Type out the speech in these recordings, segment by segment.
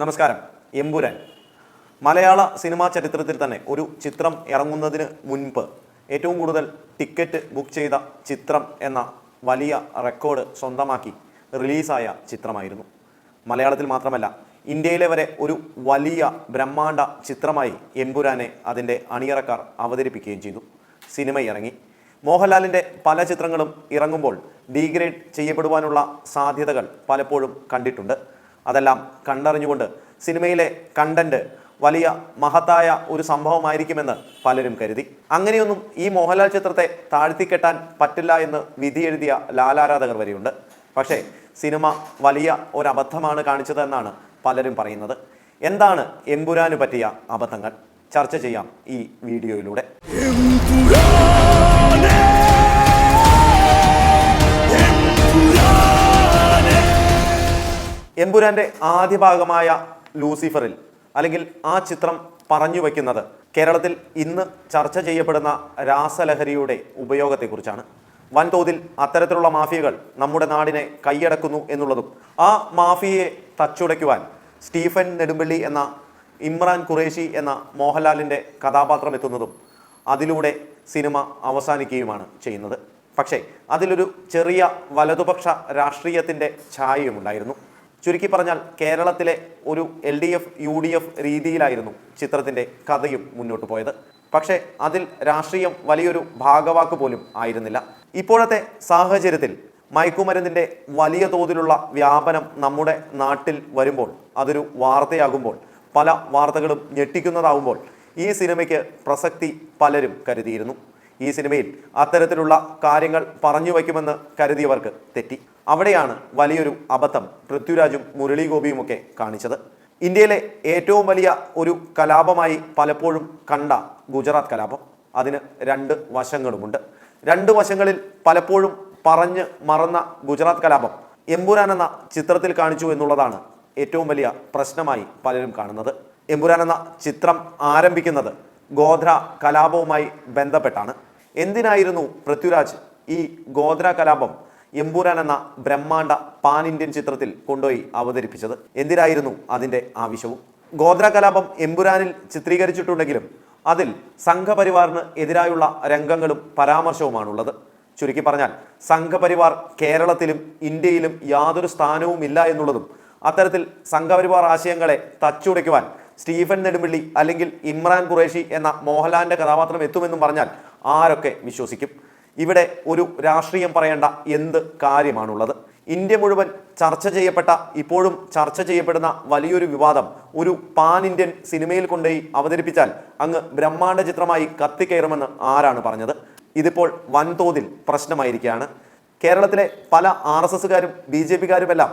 നമസ്കാരം. എമ്പുരാൻ. മലയാള സിനിമാ ചരിത്രത്തിൽ തന്നെ ഒരു ചിത്രം ഇറങ്ങുന്നതിന് മുൻപ് ഏറ്റവും കൂടുതൽ ടിക്കറ്റ് ബുക്ക് ചെയ്ത ചിത്രം എന്ന വലിയ റെക്കോർഡ് സ്വന്തമാക്കി റിലീസായ ചിത്രമായിരുന്നു. മലയാളത്തിൽ മാത്രമല്ല ഇന്ത്യയിലെ വരെ ഒരു വലിയ ബ്രഹ്മാണ്ഡ ചിത്രമായി എമ്പുരാനെ അതിന്റെ അണിയറക്കാർ അവതരിപ്പിക്കുകയും ചെയ്തു. സിനിമ ഇറങ്ങി. മോഹൻലാലിന്റെ പല ചിത്രങ്ങളും ഇറങ്ങുമ്പോൾ ഡീഗ്രേഡ് ചെയ്യപ്പെടുവാനുള്ള സാധ്യതകൾ പലപ്പോഴും കണ്ടിട്ടുണ്ട്. അതെല്ലാം കണ്ടറിഞ്ഞുകൊണ്ട് സിനിമയിലെ കണ്ടന്റ് വലിയ മഹത്തായ ഒരു സംഭവമായിരിക്കുമെന്ന് പലരും കരുതി. അങ്ങനെയൊന്നും ഈ മോഹൻലാൽ ചിത്രത്തെ താഴ്ത്തിക്കെട്ടാൻ പറ്റില്ല എന്ന് വിധി എഴുതിയ ലാലാരാധകർ വരെയുണ്ട്. പക്ഷേ സിനിമ വലിയ ഒരു അബദ്ധമാണ് കാണിച്ചതെന്നാണ് പലരും പറയുന്നത്. എന്താണ് എമ്പുരാന് പറ്റിയ അബദ്ധങ്ങൾ? ചർച്ച ചെയ്യാം ഈ വീഡിയോയിലൂടെ. എമ്പുരാന്റെ ആദ്യ ഭാഗമായ ലൂസിഫറിൽ അല്ലെങ്കിൽ ആ ചിത്രം പറഞ്ഞു വയ്ക്കുന്നത് കേരളത്തിൽ ഇന്ന് ചർച്ച ചെയ്യപ്പെടുന്ന രാസലഹരിയുടെ ഉപയോഗത്തെക്കുറിച്ചാണ്. വൻതോതിൽ അത്തരത്തിലുള്ള മാഫിയകൾ നമ്മുടെ നാടിനെ കൈയടക്കുന്നു എന്നുള്ളതും ആ മാഫിയയെ തച്ചുടയ്ക്കുവാൻ സ്റ്റീഫൻ നെടുമ്പള്ളി എന്ന ഇമ്രാൻ ഖുറേഷി എന്ന മോഹൻലാലിന്റെ കഥാപാത്രം എത്തുന്നതും അതിലൂടെ സിനിമ അവസാനിക്കുകയുമാണ് ചെയ്യുന്നത്. പക്ഷേ അതിലൊരു ചെറിയ വലതുപക്ഷ രാഷ്ട്രീയത്തിന്റെ ഛായയുമുണ്ടായിരുന്നു. ചുരുക്കി പറഞ്ഞാൽ കേരളത്തിലെ ഒരു L D F U D F രീതിയിലായിരുന്നു ചിത്രത്തിന്റെ കഥയും മുന്നോട്ട് പോയത്. പക്ഷേ അതിൽ രാഷ്ട്രീയം വലിയൊരു ഭാഗവാക്ക് പോലും ആയിരുന്നില്ല. ഇപ്പോഴത്തെ സാഹചര്യത്തിൽ മയക്കുമരുന്നിന്റെ വലിയ തോതിലുള്ള വ്യാപനം നമ്മുടെ നാട്ടിൽ വരുമ്പോൾ അതൊരു വാർത്തയാകുമ്പോൾ പല വാർത്തകളും ഞെട്ടിക്കുന്നതാവുമ്പോൾ ഈ സിനിമയ്ക്ക് പ്രസക്തി പലരും കരുതിയിരുന്നു. ഈ സിനിമയിൽ അത്തരത്തിലുള്ള കാര്യങ്ങൾ പറഞ്ഞു വയ്ക്കുമെന്ന് കരുതിയവർക്ക് തെറ്റി. അവിടെയാണ് വലിയൊരു അബദ്ധം പൃഥ്വിരാജും മുരളി ഗോപിയുമൊക്കെ കാണിച്ചത്. ഇന്ത്യയിലെ ഏറ്റവും വലിയ ഒരു കലാപമായി പലപ്പോഴും കണ്ട ഗുജറാത്ത് കലാപം. അതിന് രണ്ട് വശങ്ങളുമുണ്ട്. രണ്ട് വശങ്ങളിൽ പലപ്പോഴും പറഞ്ഞ് മറന്ന ഗുജറാത്ത് കലാപം എമ്പുരാൻ എന്ന ചിത്രത്തിൽ കാണിച്ചു എന്നുള്ളതാണ് ഏറ്റവും വലിയ പ്രശ്നമായി പലരും കാണുന്നത്. എമ്പുരാൻ എന്ന ചിത്രം ആരംഭിക്കുന്നത് ഗോധ്ര കലാപവുമായി ബന്ധപ്പെട്ടാണ്. എന്തിനായിരുന്നു പൃഥ്വിരാജ് ഈ ഗോധ്ര കലാപം എമ്പുരാൻ എന്ന ബ്രഹ്മാണ്ട പാൻ ഇന്ത്യൻ ചിത്രത്തിൽ കൊണ്ടുപോയി അവതരിപ്പിച്ചത്. എന്തിനായിരുന്നു അതിന്റെ ആവശ്യവും? ഗോത്ര കലാപം എമ്പുരാനിൽ ചിത്രീകരിച്ചിട്ടുണ്ടെങ്കിലും അതിൽ സംഘപരിവാറിന് എതിരായുള്ള രംഗങ്ങളും പരാമർശവുമാണുള്ളത്. ചുരുക്കി പറഞ്ഞാൽ സംഘപരിവാർ കേരളത്തിലും ഇന്ത്യയിലും യാതൊരു സ്ഥാനവും ഇല്ല എന്നുള്ളതും അത്തരത്തിൽ സംഘപരിവാർ ആശയങ്ങളെ തച്ചുടയ്ക്കുവാൻ സ്റ്റീഫൻ നെടുമ്പള്ളി അല്ലെങ്കിൽ ഇമ്രാൻ ഖുറേഷി എന്ന മോഹൻലാലിന്റെ കഥാപാത്രം എത്തുമെന്നും പറഞ്ഞാൽ ആരൊക്കെ വിശ്വസിക്കും? ഇവിടെ ഒരു രാഷ്ട്രീയം പറയേണ്ട എന്ത് കാര്യമാണുള്ളത്? ഇന്ത്യ മുഴുവൻ ചർച്ച ചെയ്യപ്പെട്ട ഇപ്പോഴും ചർച്ച ചെയ്യപ്പെടുന്ന വലിയൊരു വിവാദം ഒരു പാൻ ഇന്ത്യൻ സിനിമയിൽ കൊണ്ടുപോയി അവതരിപ്പിച്ചാൽ അങ്ങ് ബ്രഹ്മാണ്ഡ ചിത്രമായി കത്തിക്കയറുമെന്ന് ആരാണ് പറഞ്ഞത്? ഇതിപ്പോൾ വൻതോതിൽ പ്രശ്നമായിരിക്കുകയാണ്. കേരളത്തിലെ പല ആർ എസ് എസ്സുകാരും ബി ജെ പിക്കാരുമെല്ലാം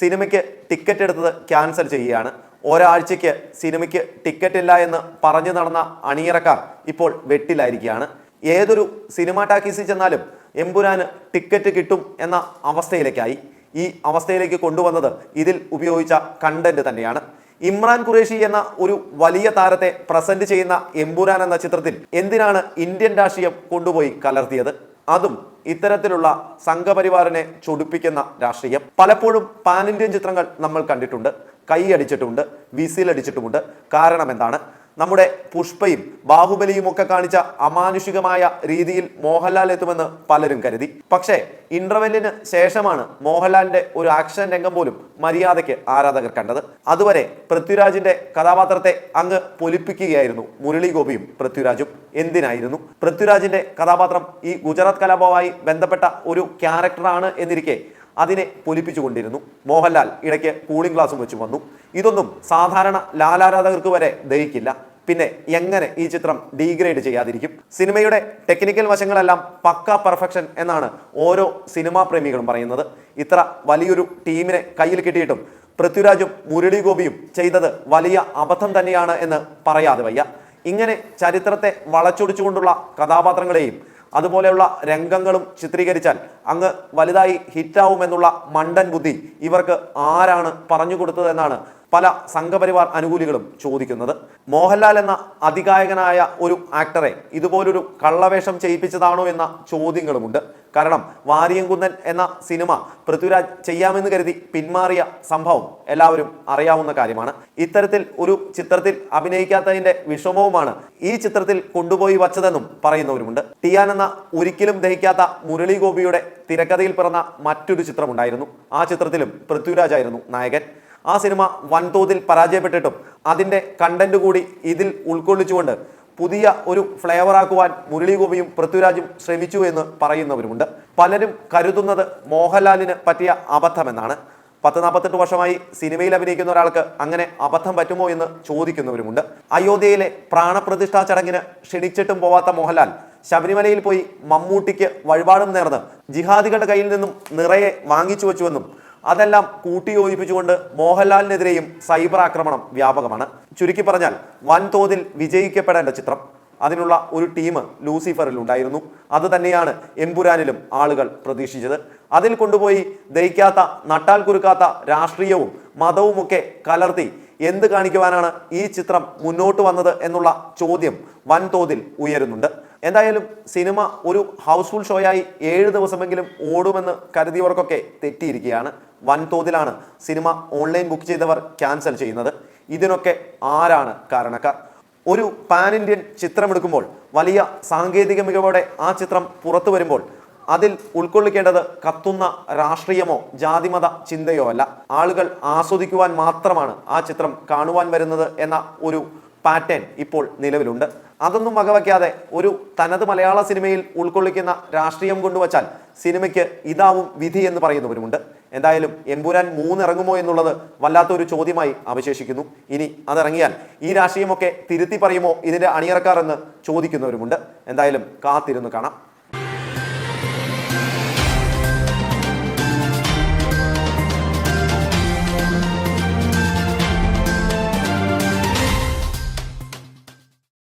സിനിമയ്ക്ക് ടിക്കറ്റ് എടുത്തത് ക്യാൻസൽ ചെയ്യുകയാണ്. ഒരാഴ്ചയ്ക്ക് സിനിമയ്ക്ക് ടിക്കറ്റ് ഇല്ല എന്ന് പറഞ്ഞു നടന്ന അണിയറക്കാർ ഇപ്പോൾ വെട്ടിലായിരിക്കുകയാണ്. ഏതൊരു സിനിമാ ടാക്കീസിൽ ചെന്നാലും എമ്പുരാന് ടിക്കറ്റ് കിട്ടും എന്ന അവസ്ഥയിലേക്കായി. ഈ അവസ്ഥയിലേക്ക് കൊണ്ടുവന്നത് ഇതിൽ ഉപയോഗിച്ച കണ്ടന്റ് തന്നെയാണ്. ഇമ്രാൻ ഖുറേഷി എന്ന ഒരു വലിയ താരത്തെ പ്രസന്റ് ചെയ്യുന്ന എമ്പുരാൻ എന്ന ചിത്രത്തിൽ എന്തിനാണ് ഇന്ത്യൻ രാഷ്ട്രീയം കൊണ്ടുപോയി കലർത്തിയത്? അതും ഇത്തരത്തിലുള്ള സംഘപരിവാറിനെ ചൊടിപ്പിക്കുന്ന രാഷ്ട്രീയം. പലപ്പോഴും പാൻ ഇന്ത്യൻ ചിത്രങ്ങൾ നമ്മൾ കണ്ടിട്ടുണ്ട്. കൈയടിച്ചിട്ടുമുണ്ട് വിസിലടിച്ചിട്ടുമുണ്ട്. കാരണം എന്താണ്? നമ്മുടെ പുഷ്പയും ബാഹുബലിയും ഒക്കെ കാണിച്ച അമാനുഷികമായ രീതിയിൽ മോഹൻലാൽ എത്തുമെന്ന് പലരും കരുതി. പക്ഷേ ഇന്റർവെല്ലിന് ശേഷമാണ് മോഹൻലാലിന്റെ ഒരു ആക്ഷൻ രംഗം പോലും മര്യാദയ്ക്ക് ആരാധകർ കണ്ടത്. അതുവരെ പൃഥ്വിരാജിന്റെ കഥാപാത്രത്തെ അങ്ങ് പൊലിപ്പിക്കുകയായിരുന്നു മുരളി ഗോപിയും പൃഥ്വിരാജും. എന്തിനായിരുന്നു? പൃഥ്വിരാജിന്റെ കഥാപാത്രം ഈ ഗുജറാത്ത് കലാപവുമായി ബന്ധപ്പെട്ട ഒരു ക്യാരക്ടറാണ് എന്നിരിക്കെ അതിനെ പൊലിപ്പിച്ചുകൊണ്ടിരുന്നു മോഹൻലാൽ ഇടയ്ക്ക് കൂളിംഗ് ഗ്ലാസും വെച്ച് വന്നു. ഇതൊന്നും സാധാരണ ലാലാരാധകർക്ക് വരെ ദഹിക്കില്ല. പിന്നെ എങ്ങനെ ഈ ചിത്രം ഡീഗ്രേഡ് ചെയ്യാതിരിക്കും? സിനിമയുടെ ടെക്നിക്കൽ വശങ്ങളെല്ലാം പക്ക പെർഫെക്ഷൻ എന്നാണ് ഓരോ സിനിമാ പ്രേമികളും പറയുന്നത്. ഇത്ര വലിയൊരു ടീമിനെ കയ്യിൽ കിട്ടിയിട്ടും പൃഥ്വിരാജും മുരളി ഗോപിയും ചെയ്തത് വലിയ അബദ്ധം തന്നെയാണ് എന്ന് പറയാതെ വയ്യ. ഇങ്ങനെ ചരിത്രത്തെ വളച്ചൊടിച്ചുകൊണ്ടുള്ള കഥാപാത്രങ്ങളെയും അതുപോലെയുള്ള രംഗങ്ങളും ചിത്രീകരിച്ചാൽ അങ്ങ് വലുതായി ഹിറ്റാവുമെന്നുള്ള മണ്ടൻ ബുദ്ധി ഇവർക്ക് ആരാണ് പറഞ്ഞു കൊടുത്തതെന്നാണ് പല സംഘപരിവാർ അനുകൂലികളും ചോദിക്കുന്നത്. മോഹൻലാൽ എന്ന അതികായകനായ ഒരു ആക്ടറെ ഇതുപോലൊരു കള്ളവേഷം ചെയ്യിപ്പിച്ചതാണോ എന്ന ചോദ്യങ്ങളുമുണ്ട്. കാരണം വാരിയംകുന്നൻ എന്ന സിനിമ പൃഥ്വിരാജ് ചെയ്യാമെന്ന് കരുതി പിന്മാറിയ സംഭവം എല്ലാവരും അറിയാവുന്ന കാര്യമാണ്. ഇത്തരത്തിൽ ഒരു ചിത്രത്തിൽ അഭിനയിക്കാത്തതിന്റെ വിഷമവുമാണ് ഈ ചിത്രത്തിൽ കൊണ്ടുപോയി വച്ചതെന്നും പറയുന്നവരുമുണ്ട്. ടിയാൻ എന്ന ഒരിക്കലും ദഹിക്കാത്ത മുരളി ഗോപിയുടെ തിരക്കഥയിൽ പിറന്ന മറ്റൊരു ചിത്രമുണ്ടായിരുന്നു. ആ ചിത്രത്തിലും പൃഥ്വിരാജായിരുന്നു നായകൻ. ആ സിനിമ വൻതോതിൽ പരാജയപ്പെട്ടിട്ടും അതിന്റെ കണ്ടന്റ് കൂടി ഇതിൽ ഉൾക്കൊള്ളിച്ചുകൊണ്ട് പുതിയ ഒരു ഫ്ലേവർ ആക്കുവാൻ മുരളീഗോപിയും പൃഥ്വിരാജും ശ്രമിച്ചു എന്ന് പറയുന്നവരുമുണ്ട്. പലരും കരുതുന്നത് മോഹൻലാലിന് പറ്റിയ അബദ്ധമെന്നാണ്. പത്ത് നാൽപ്പത്തെട്ട് വർഷമായി സിനിമയിൽ അഭിനയിക്കുന്ന ഒരാൾക്ക് അങ്ങനെ അബദ്ധം പറ്റുമോ എന്ന് ചോദിക്കുന്നവരുമുണ്ട്. അയോധ്യയിലെ പ്രാണപ്രതിഷ്ഠാ ചടങ്ങിന് ക്ഷണിച്ചിട്ടും പോവാത്ത മോഹൻലാൽ ശബരിമലയിൽ പോയി മമ്മൂട്ടിക്ക് വഴിപാടും നേർന്ന് ജിഹാദികളുടെ കയ്യിൽ നിന്നും നിറയെ വാങ്ങിച്ചു വെച്ചുവെന്നും അതെല്ലാം കൂട്ടിയോജിപ്പിച്ചുകൊണ്ട് മോഹൻലാലിനെതിരെയും സൈബർ ആക്രമണം വ്യാപകമാണ്. ചുരുക്കി പറഞ്ഞാൽ വൻതോതിൽ വിജയിക്കപ്പെടേണ്ട ചിത്രം. അതിനുള്ള ഒരു ടീം ലൂസിഫറിൽ ഉണ്ടായിരുന്നു. അത് തന്നെയാണ് എംപുരാനിലും ആളുകൾ പ്രതീക്ഷിച്ചത്. അതിൽ കൊണ്ടുപോയി ദഹിക്കാത്ത നട്ടാൽ കുരുക്കാത്ത രാഷ്ട്രീയവും മതവുമൊക്കെ കലർത്തി എന്ത് കാണിക്കുവാനാണ് ഈ ചിത്രം മുന്നോട്ട് വന്നത് എന്നുള്ള ചോദ്യം വൻതോതിൽ ഉയരുന്നുണ്ട്. എന്തായാലും സിനിമ ഒരു ഹൗസ്ഫുൾ ഷോയായി ഏഴ് ദിവസമെങ്കിലും ഓടുമെന്ന് കരുതിയവർക്കൊക്കെ തെറ്റിയിരിക്കുകയാണ്. വൻതോതിലാണ് സിനിമ ഓൺലൈൻ ബുക്ക് ചെയ്തവർ ക്യാൻസൽ ചെയ്യുന്നത്. ഇതിനൊക്കെ ആരാണ് കാരണക്കാർ? ഒരു പാൻ ഇന്ത്യൻ ചിത്രമെടുക്കുമ്പോൾ വലിയ സാങ്കേതിക മികവോടെ ആ ചിത്രം പുറത്തു വരുമ്പോൾ അതിൽ ഉൾക്കൊള്ളിക്കേണ്ടത് കത്തുന്ന രാഷ്ട്രീയമോ ജാതിമത ചിന്തയോ അല്ല. ആളുകൾ ആസ്വദിക്കുവാൻ മാത്രമാണ് ആ ചിത്രം കാണുവാൻ വരുന്നത് എന്ന ഒരു പാറ്റേൺ ഇപ്പോൾ നിലവിലുണ്ട്. അതൊന്നും വകവയ്ക്കാതെ ഒരു തനത് മലയാള സിനിമയിൽ ഉൾക്കൊള്ളിക്കുന്ന രാഷ്ട്രീയം കൊണ്ടുവച്ചാൽ സിനിമയ്ക്ക് ഇതാവും വിധി എന്ന് പറയുന്നവരുമുണ്ട്. എന്തായാലും എമ്പുരാൻ മൂന്നിറങ്ങുമോ എന്നുള്ളത് വല്ലാത്തൊരു ചോദ്യമായി അവശേഷിക്കുന്നു. ഇനി അതിറങ്ങിയാൽ ഈ രാഷ്ട്രീയമൊക്കെ തിരുത്തി പറയുമോ ഇതിന്റെ അണിയറക്കാർ എന്ന് ചോദിക്കുന്നവരുമുണ്ട്. എന്തായാലും കാത്തിരുന്ന് കാണാം.